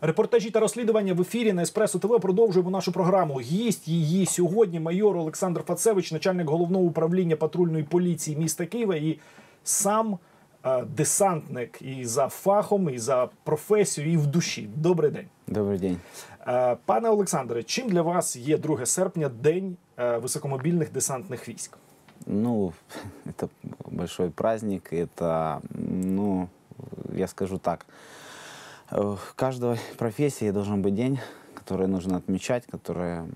Репортажі та розслідування в ефірі на Еспресо ТВ продовжуємо нашу програму. Гість її сьогодні майор Олександр Фацевич, начальник головного управління патрульної поліції міста Києва, і сам е, десантник і за фахом, і за професією, і в душі. Добрий день. Добрый день. Е, Пане Олександре, чим для вас є 2 серпня день е, високомобільних десантних військ? Ну, это большой праздник, это, ну, я скажу так, э, В каждой профессии должен быть день, который нужно отмечать, который м,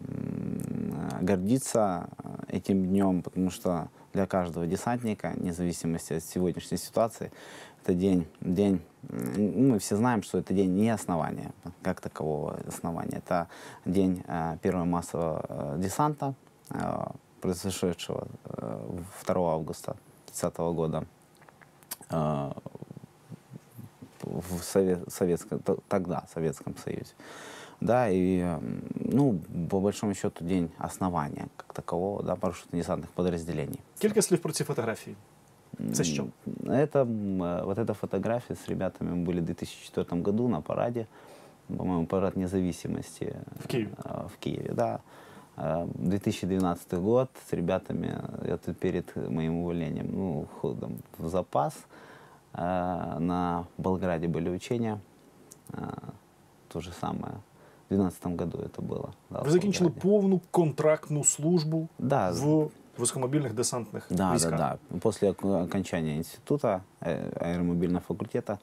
гордиться этим днем, потому что для каждого десантника, вне зависимости от сегодняшней ситуации, это день, день, мы все знаем, что это день не основания, как такового основания. Это день э, первого массового э, десанта, э, произошедшего э, 2 августа 2030 года э, в Сове- Советском, т- тогда Советском Союзе. Да, и, м, ну, по большому счету, день основания как такового, да, парашютно-десантных подразделений. Кілька слів про ці фотографії. Це що? М, Это, м, э, вот эта фотография с ребятами мы были в 2004 году на параде, по-моему, парад независимости. В Киеве. э, В Киеве, да. Э, 2012 год с ребятами, это перед моим увольнением, ну, уходом в запас. Э, На Болграде были учения. Э, То же самое. В 2012 году это было. да, Ви в закінчили Болграде. повну контрактну службу Да, в високомобільних десантних Да, військах. да, да. После ок- окончания института э, аэромобильного факультета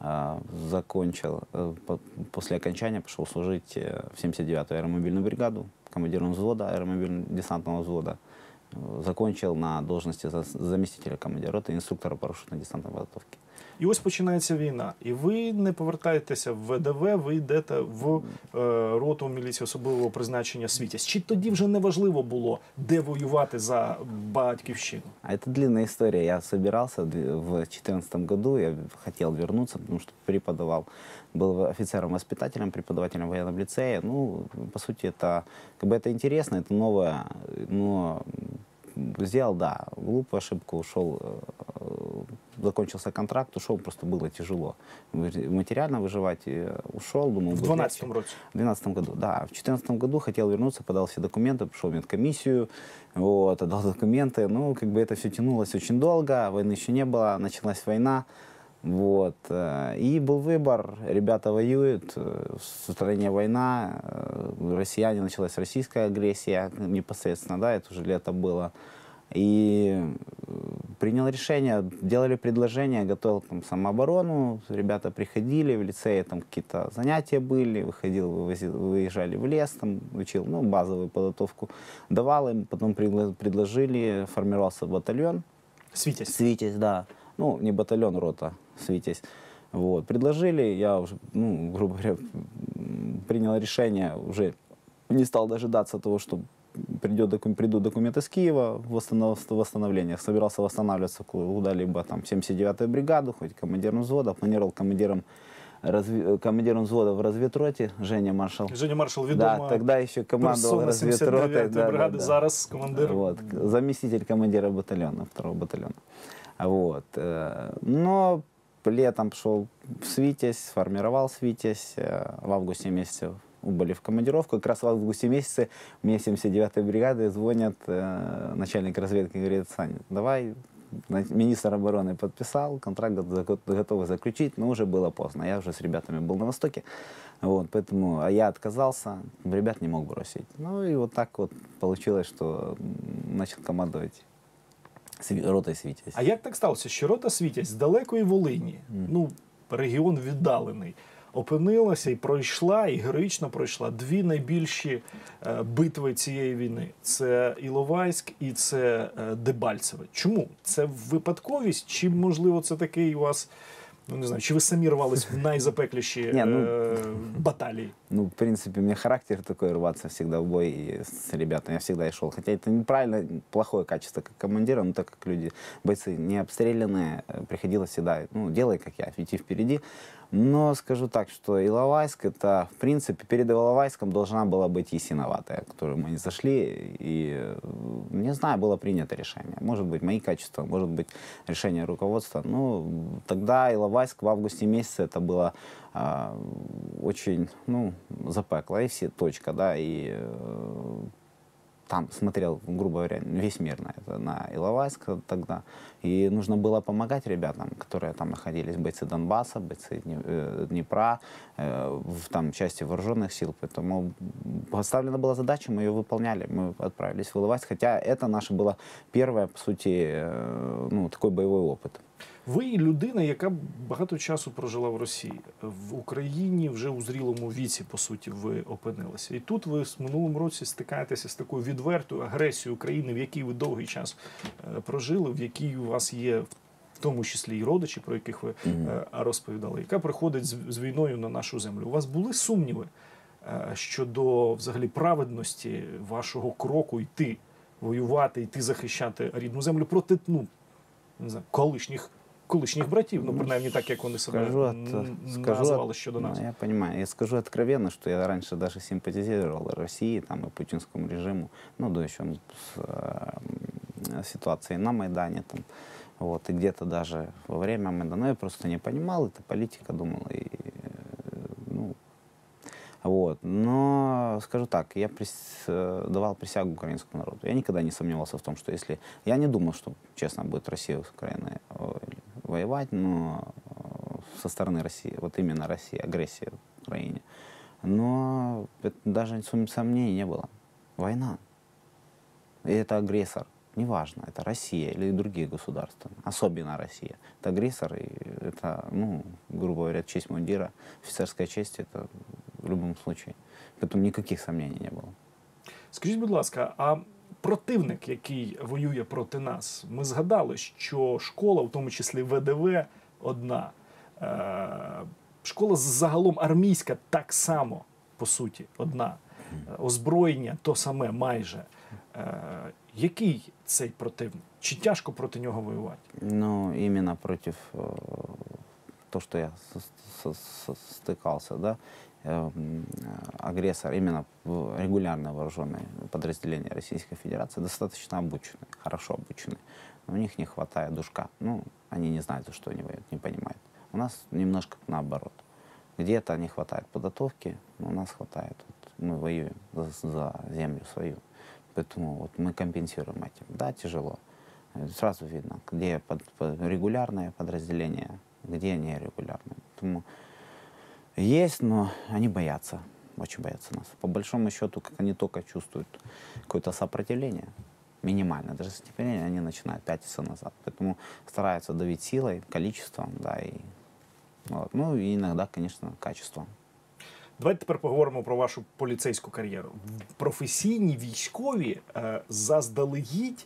э, закончил, э, по- после окончания пошел служить э, в 79-ю аэромобильную бригаду, командиром взвода аэромобильно-десантного взвода. Э, Закончил на должности за- заместителя командира роты, инструктора парашютно-десантной подготовки. І ось починається війна. І ви не повертаєтеся в ВДВ, ви йдете в е, роту міліції особливого призначення Світязь. Чи тоді вже не важливо було, де воювати за батьківщину? А это длинная история. Я собирался в две- в 2014 году, я хотел вернуться, потому что преподавал, был офицером-воспитателем, преподавателем в военном лицее. Ну, по сути, это как бы это интересно, это новое, но м, сделал, да, глупую ошибку, ушел, э, закончился контракт, ушел, просто было тяжело Вы- материально выживать. э, Ушел, думал, В будет легче. 12-му році. В 2012 году, да. В 2014 году хотел вернуться, подал все документы, пошел в медкомиссию, вот, отдал документы. Ну, как бы это все тянулось очень долго, войны еще не было, началась война. Вот. э, И был выбор, ребята воюют, э, в стране война, э, россияне, началась российская агрессия непосредственно, да, это уже лето было. И э, принял решение, делали предложение, готовил там самооборону, ребята приходили, в лицее там какие-то занятия были, выходил, вывозил, выезжали в лес, там учил, ну, базовую подготовку давал им, потом пригла- предложили, формировался батальон, Світязь. Свитязь, да. Ну, не батальон, рота, Свитязь. Вот. Предложили, я уже, ну, грубо говоря, принял решение, уже не стал дожидаться того, что придет докум- придут документы с Киева, восстанов, восстановление. Собирался восстанавливаться куда-либо, там, 79-ю бригаду, хоть командиром взвода, планировал командиром, разви- командиром взвода в разведроте, Женя Маршал. Женя Маршал Да, тогда еще командовал разведротой. да, да, да. зараз командир. Вот, заместитель командира батальона, второго батальона. Вот. э, Но летом пошел в Свитязь, сформировал Свитязь. э, В августе месяце убыли в командировку. Как раз в августе месяце мне 79-й бригады звонят э, начальник разведки, говорит, Саня, давай на- Министр обороны подписал, контракт го- готовы заключить, но уже было поздно. Я уже с ребятами был на Востоке, вот, поэтому а я отказался, ребят не мог бросить. Ну и вот так вот получилось, что м, начал командовать Ротой Свитязь. А як так сталося, що рота Світязь з далекої Волині, ну, регіон віддалений, опинилася і пройшла, і героїчно пройшла дві найбільші е, битви цієї війни: це Іловайськ і це е, Дебальцеве. Чому? Це випадковість? Чи можливо це такий у вас? Ну не знаю, чи ви самі рвались в найзапекліші ну, е, баталії? Ну, в принципе, у меня характер такой рваться всегда в бой и с ребятами. Я всегда и шел. Хотя это неправильно, плохое качество как командира, но так как люди, бойцы не обстрелянные, э, приходилось всегда, ну, делай как я, идти впереди. Но скажу так, что Иловайск, это, в принципе, перед Иловайском должна была быть Ясиноватая, которую мы не зашли. И, э, не знаю, было принято решение. Может быть, мои качества, может быть, решение руководства. Ну, тогда Иловайск Иловайск в августе месяце это было а, очень, ну, запекла, и все, точка, да, и э, там смотрел, грубо говоря, весь мир на это, на Иловайск тогда. И нужно было помогать ребятам, которые там находились, бойцы Донбасса, бойцы Дни- э, Днепра, э, в там части вооруженных сил. Поэтому поставлена была задача, мы ее выполняли, мы отправились в Иловайск. Хотя это наше было первое, по сути, э, ну, такой боевой опыт. Ви людина, яка багато часу прожила в Росії. В Україні вже у зрілому віці, по суті, ви опинилися. І тут ви в минулому році стикаєтеся з такою відвертою агресією України, в якій ви довгий час е, прожили, в якій у вас є в тому числі і родичі, про яких ви е, розповідали, яка приходить з, з війною на нашу землю. У вас були сумніви е, щодо взагалі праведності вашого кроку йти воювати, йти захищати рідну землю проти ну, не знаю, колишніх. Колишніх братів, ну принаймні так, як вони себе Скажу, от, н- скажу назвали от- щодо ну, нас. я понимаю. Я скажу откровенно, что я раньше даже симпатизировал России там, и путинскому режиму, ну, до еще с, э, ситуации на Майдане. Там, вот, и где-то даже во время Майдана я просто не понимал, это политика, думал, и, э, ну, вот. Но скажу так, я прис- э, давал присягу украинскому народу. Я никогда не сомневался в том, что если... Я не думал, что, честно, будет Россия с Украиной э, воевать, но э, со стороны России, вот именно Россия, агрессия в Украине. Но это даже сом- сомнений не было. Война. И это агрессор. Неважно, это Россия или другие государства, особенно Россия. Это агрессор, и это, ну, грубо говоря, честь мундира, офицерская честь, это в любом случае. Поэтому никаких сомнений не было. Скажіть, будь ласка, а противник, який воює проти нас, ми згадали, що школа, в тому числі ВДВ, одна. Е, школа загалом армійська так само, по суті, одна. Е, Озброєння то саме майже. Е, який цей противник? Чи тяжко проти нього воювати? Ну, именно против э, то, что я со- со- со- стыкался, да, э, м, агрессор, именно в- регулярно вооруженные подразделения Российской Федерации достаточно обучены, хорошо обучены. Но у них не хватает душка. Ну, они не знают, за что они воюют, не понимают. У нас немножко наоборот. Где-то не хватает подготовки, но у нас хватает. Вот мы воюем за, за землю свою. Поэтому вот мы компенсируем этим. Да, тяжело. Э, Сразу видно, где под, под- регулярные подразделения, где нерегулярные. Поэтому есть, но они боятся, очень боятся нас. По большому счету, как они только чувствуют какое-то сопротивление, минимальное, даже сопротивление, они начинают пятиться назад. Поэтому стараются давить силой, количеством, да, и вот. Ну и иногда, конечно, качеством. Давайте тепер поговоримо про вашу поліцейську кар'єру. Професійні військові е, заздалегідь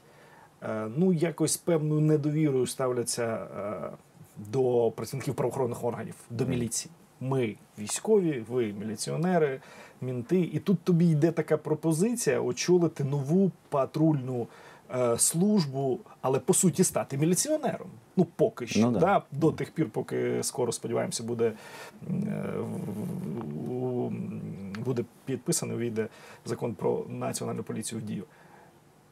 е, ну, якось певною недовірою ставляться е, до працівників правоохоронних органів, до міліції. Ми військові, ви міліціонери, мінти. І тут тобі йде така пропозиція очолити нову патрульну е, службу, але по суті стати міліціонером. Ну, поки що, Ну, да. да. до тих пір, поки скоро сподіваємося, буде, м, е, в- у- м, буде підписаний, війде закон про національну поліцію в дію.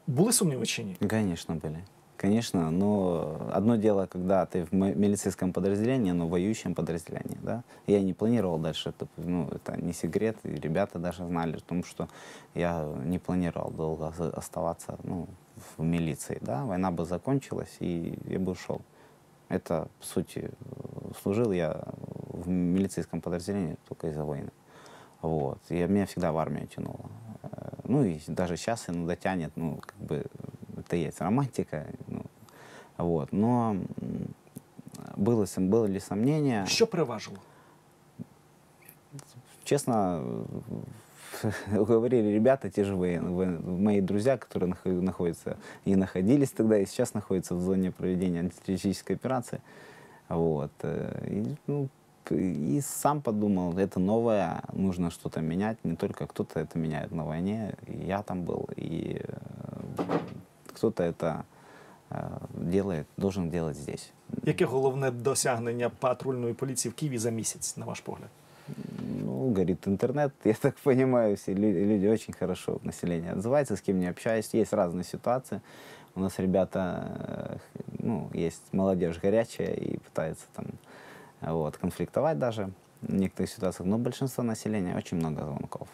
Були сумніви чи ні? Конечно, были. Конечно, но одно дело, когда ты в м- милицейском подразделении, но в воюющем подразделении, да. Я не планировал дальше, это, ну, это не секрет, и ребята даже знали о том, что я не планировал долго за- оставаться, ну, в милиции, да. Война бы закончилась, и я бы ушел. Это, по сути, э, служил я в милицейском подразделении только из-за войны. Вот. И меня всегда в армию тянуло. Э, Ну и даже сейчас иногда тянет, ну, как бы, это есть романтика. Ну, вот. Но было, сом- были сомнения. Що переважило? Честно, говорили ребята, те же воен- воен- мои друзья, которые нах- находятся и находились тогда, и сейчас находятся в зоне проведения антитеррористической операции. Вот. э, И, ну, п- и сам подумал, это новое, нужно что-то менять. Не только кто-то это меняет на войне, и я там был, и э, кто-то это э, делает, должен делать здесь. Яке головне досягнення патрульної поліції в Києві за місяць, на ваш погляд? Ну, горит интернет, я так понимаю, все люди, люди очень хорошо, население отзывается, с кем не общаюсь. Есть разные ситуации. У нас ребята, э, ну, есть молодежь горячая и пытается там вот, конфликтовать даже в некоторых ситуациях. Но большинство населения очень много звонков.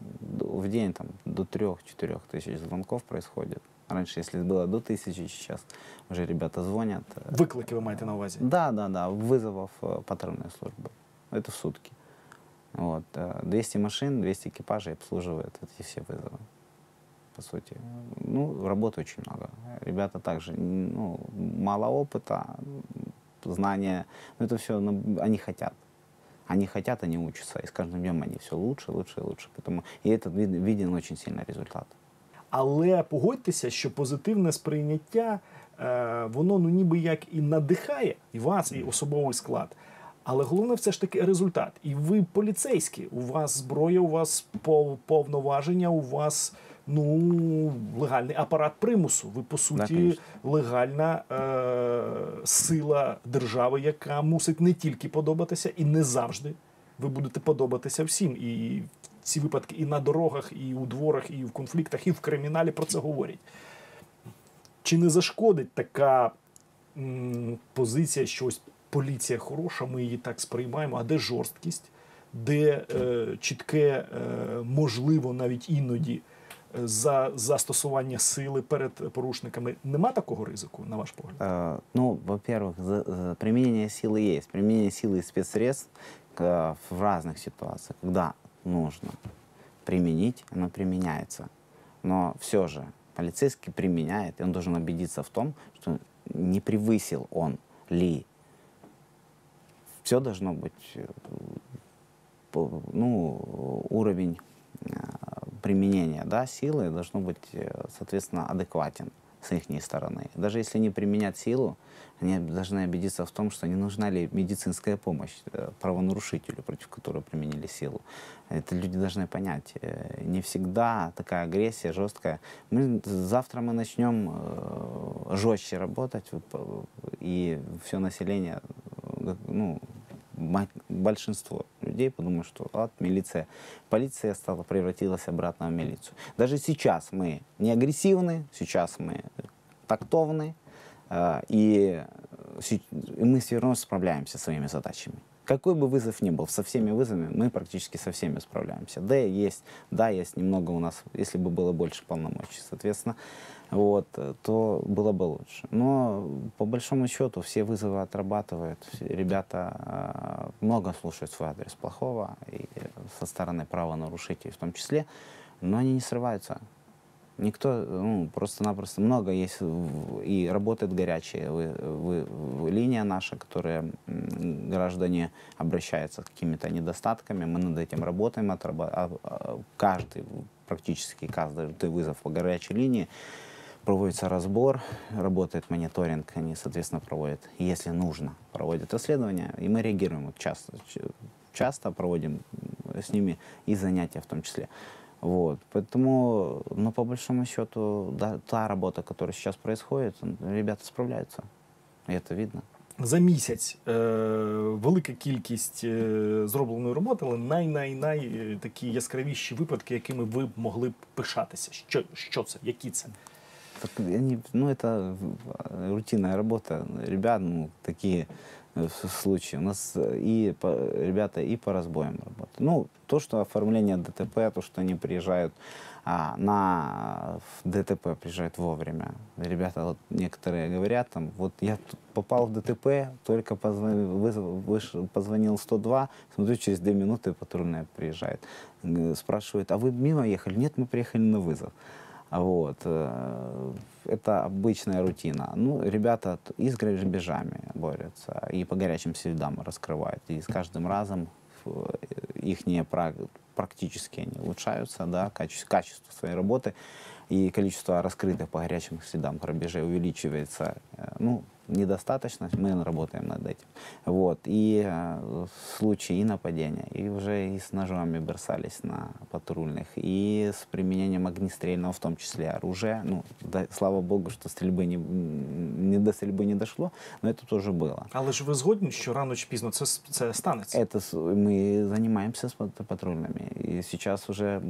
В день там до 3-4 тысяч звонков происходит. Раньше, если было до тысячи, сейчас уже ребята звонят. э, Виклики ви маєте на увазі? Да, да, да, вызовов э, патрульной службы. Это в сутки. Вот. э, 200 машин, 200 экипажей обслуживают эти все вызовы. По сути. Ну, работы очень много. Ребята также, ну, мало опыта, м, знания. Но это все, они хотят. Они хотят, они учатся. И с каждым днем они все лучше, лучше и лучше. Поэтому, и это вид- виден очень сильно результат. Але погодьтеся, що позитивне сприйняття, е, воно ну ніби як і надихає і вас, і особовий склад. Але головне все ж таки результат. І ви поліцейські, у вас зброя, у вас повноваження, у вас ну легальний апарат примусу. Ви по суті легальна е, сила держави, яка мусить не тільки подобатися, і не завжди ви будете подобатися всім. І ці випадки і на дорогах, і у дворах, і в конфліктах, і в криміналі про це говорять. Чи не зашкодить така м, позиція, що ось поліція хороша, ми її так сприймаємо, а де жорсткість, де е, чітке, е, можливо, навіть іноді е, за застосування сили перед порушниками. Нема такого ризику, на ваш погляд? Э, Ну, во-первых, за- за- применение силы есть. Применение силы и спецсредств э, в разных ситуациях, когда нужно применить, оно применяется. Но все же полицейский применяет, и он должен убедиться в том, что не превысил он ли. Все должно быть, э, ну, уровень э, применения да, силы должно быть, э, соответственно, адекватен с их стороны. Даже если не применять силу, они должны убедиться в том, что не нужна ли медицинская помощь правонарушителю, против которого применили силу. Это люди должны понять. Не всегда такая агрессия жесткая. Мы, завтра мы начнем жестче работать, и все население, ну, большинство людей подумают, что от милиция, полиция стала превратилась обратно в милицию. Даже сейчас мы не агрессивны, сейчас мы тактовны, э, э, и мы все равно справляемся со своими задачами. Какой бы вызов ни был, со всеми вызовами мы практически со всеми справляемся. Да, есть, да, есть немного у нас, если бы было больше полномочий, соответственно, вот, то было бы лучше. Но по большому счету все вызовы отрабатывают, ребята э, много слушают свой адрес плохого и со стороны правонарушителей в том числе, но они не срываются. Никто, ну, просто-напросто много есть и работает горячая вы- вы- вы- линия наша, которая граждане обращаются с какими-то недостатками, мы над этим работаем, отраба- а, каждый, практически каждый вызов по горячей линии. Проводится разбор, работает мониторинг, они, соответственно, проводят, если нужно, проводят расследования, и мы реагируем вот часто, часто проводим с ними и занятия в том числе. Вот, поэтому, но по большому счету, да, та работа, которая сейчас происходит, м, ребята справляются, и это видно. За місяць е, велика кількість е, зробленої роботи, але най-най-най е, такі яскравіші випадки, якими ви б могли б пишатися. Що, що це? Які це? Так они, ну, это э, рутинная работа. Ребят, ну, такие э, с- случаи. У нас э, и по, ребята и по разбоям работают. Ну, то, что оформление ДТП, то, что они приезжают а, на в ДТП, приезжают вовремя. Ребята, вот некоторые говорят, там, вот я тут попал в ДТП, только позвонил, вызов, вышел, позвонил 102, смотрю, через две минуты патрульная приезжает. Г- Спрашивает, а вы мимо ехали? Нет, мы приехали на вызов. Вот. э, Это обычная рутина. Ну, ребята и с грабежами борются, и по горячим следам раскрывают. И с каждым разом их практически они улучшаются, да, качество, качество своей работы, и количество раскрытых по горячим следам грабежей увеличивается. Э, Ну, недостаточно, мы работаем над этим. Вот. И э, случаи и нападения, и уже и с ножами бросались на патрульных, и с применением огнестрельного, в том числе оружия. Ну, да, слава богу, что стрельбы не, не до стрельбы не дошло, но это тоже было. Але ж ви згодні, що рано чи пізно це, с- це станеться? Это мы занимаемся с пат- патрульными. И сейчас уже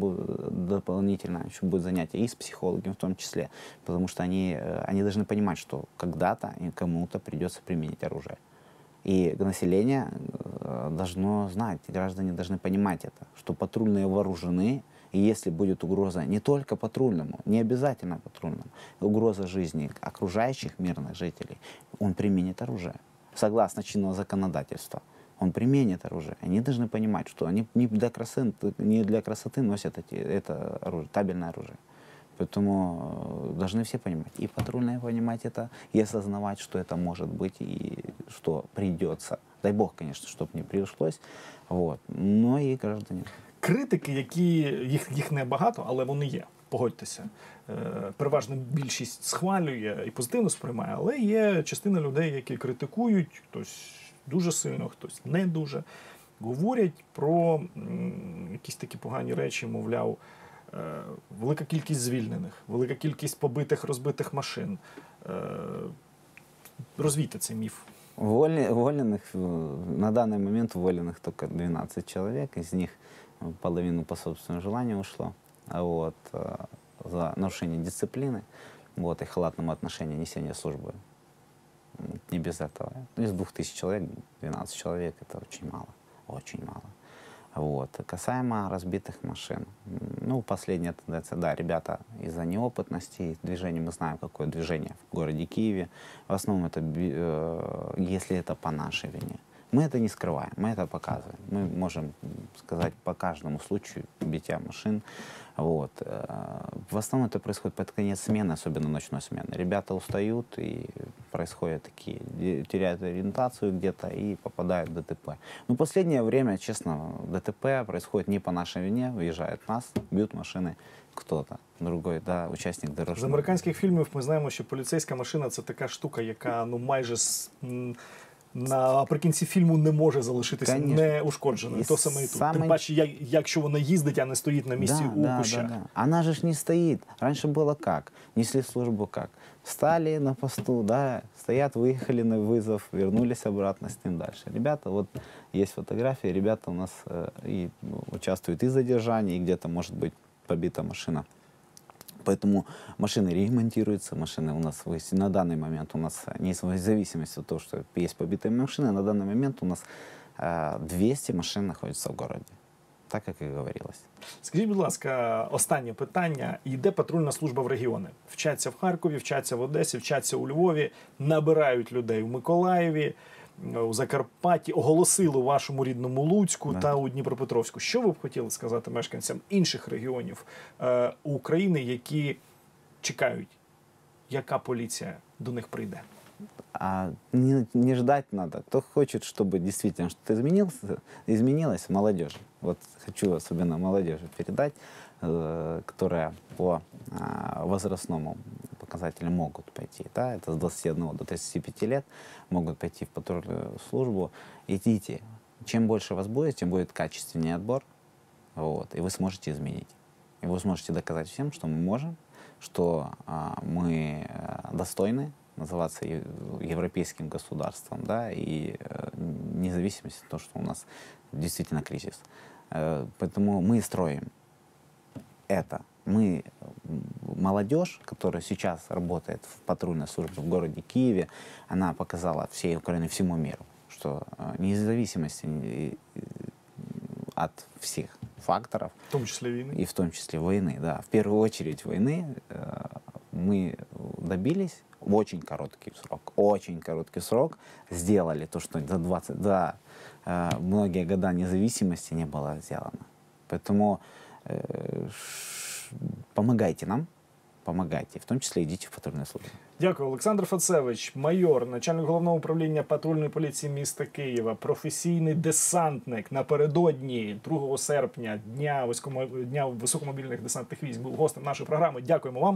дополнительно еще будет занятие и с психологом в том числе. Потому что они, э, они должны понимать, что когда-то и кому-то придется применить оружие. И население э, должно знать, граждане должны понимать это, что патрульные вооружены, и если будет угроза не только патрульному, не обязательно патрульному, угроза жизни окружающих мирных жителей, он применит оружие. Согласно чинного законодательства, он применит оружие. Они должны понимать, что они не для красоты, не для красоты носят эти, это оружие, табельное оружие. Поэтому э, должны все понимать. И патрульные понимать это, и осознавать, что это может быть, и что придется. Дай бог, конечно, чтобы не пришлось. Вот. Но и граждане. Критики, які їх, їх небагато, але вони є. Погодьтеся. Е, Переважна більшість схвалює і позитивно сприймає, але є частина людей, які критикують, хтось дуже сильно, хтось не дуже. Говорять про м, якісь такі погані речі, мовляв, е, велика кількість звільнених, велика кількість побитих, розбитих машин. Е, Розвійте цей міф. Уволи- Уволенных, э, на данный момент уволенных только 12 человек, из них э, половину по собственному желанию ушло, а вот, э, за нарушение дисциплины вот, и халатном отношении несения службы. М, Не без этого. Ну, Из 2000 человек 12 человек это очень мало, очень мало. Вот. Касаемо разбитых машин. М, Ну, последняя тенденция, да, ребята из-за неопытности, движения, мы знаем, какое движение в городе Киеве. В основном это, би- э, если это по нашей вине. Мы это не скрываем, мы это показываем. Мы можем м, сказать по каждому случаю битья машин. Вот. Э, В основном это происходит под конец смены, особенно ночной смены. Ребята устают и происходят такие, де- теряют ориентацию где-то и попадают в ДТП. Ну, последнее время, честно, ДТП происходит не по нашей вине, выезжают нас, бьют машины кто-то, другой, да, участник З дорожного. американських фільмів ми знаємо, що поліцейська машина це така штука, яка ну майже с- м, наприкінці фільму не може залишитися Конечно. неушкодженою. І То саме і тут. саме- Тим паче, як- якщо вона їздить, а не стоїть на місці да, у да, кущах. да, да. Она же ж не стоит. Раньше было как? Несли службу как? Встали на посту, да, стоят, выехали на вызов, вернулись обратно с ним дальше. Ребята, вот есть фотографии, ребята у нас э, и ну, участвуют и в задержании, и где-то может быть побита машина. Поэтому машины ремонтируются, машины у нас выяс- на данный момент у нас, э, не в зависимости от того, что есть побитые машины, на данный момент у нас э, 200 машин находится в городе, так как и говорилось. Скажіть, будь ласка, останнє питання: йде патрульна служба в регіони? Вчаться в Харкові, вчаться в Одесі, вчаться у Львові, набирають людей в Миколаєві. У Закарпатті оголосили у вашому рідному Луцьку Да. та у Дніпропетровську. Що ви б хотіли сказати мешканцям інших регіонів е, України, які чекають, яка поліція до них прийде? А не, не ждать надо. Кто хочет, чтобы действительно что-то изменилось, изменилось, молодежь. Вот хочу особенно молодежи передать, э, которая по а, возрастному показателю могут пойти. Да, это с 21 до 35 лет могут пойти в патрульную службу. Идите. Чем больше вас будет, тем будет качественнее отбор. Вот, и вы сможете изменить. И вы сможете доказать всем, что мы можем, что а, мы э, достойны называться европейским государством, да, и э, независимость от того, что у нас действительно кризис. Э, поэтому мы строим это. Мы, молодежь, которая сейчас работает в патрульной службе в городе Киеве, она показала всей Украине, всему миру, что э, независимости э, от всех факторов, В тому числі війни. и в том числе войны, да. В первую очередь войны э, мы добились в очень короткий срок, очень короткий срок сделали то, что за 20, за э, многие года независимости не было сделано. Поэтому помогайте нам, помогайте, в тому числі йдіть в патрульну службу. Дякую, Олександр Фацевич, майор, начальник головного управління патрульної поліції міста Києва, професійний десантник. Напередодні 2 серпня, дня дня високомобільних десантних військ, був гостем нашої програми. Дякуємо вам.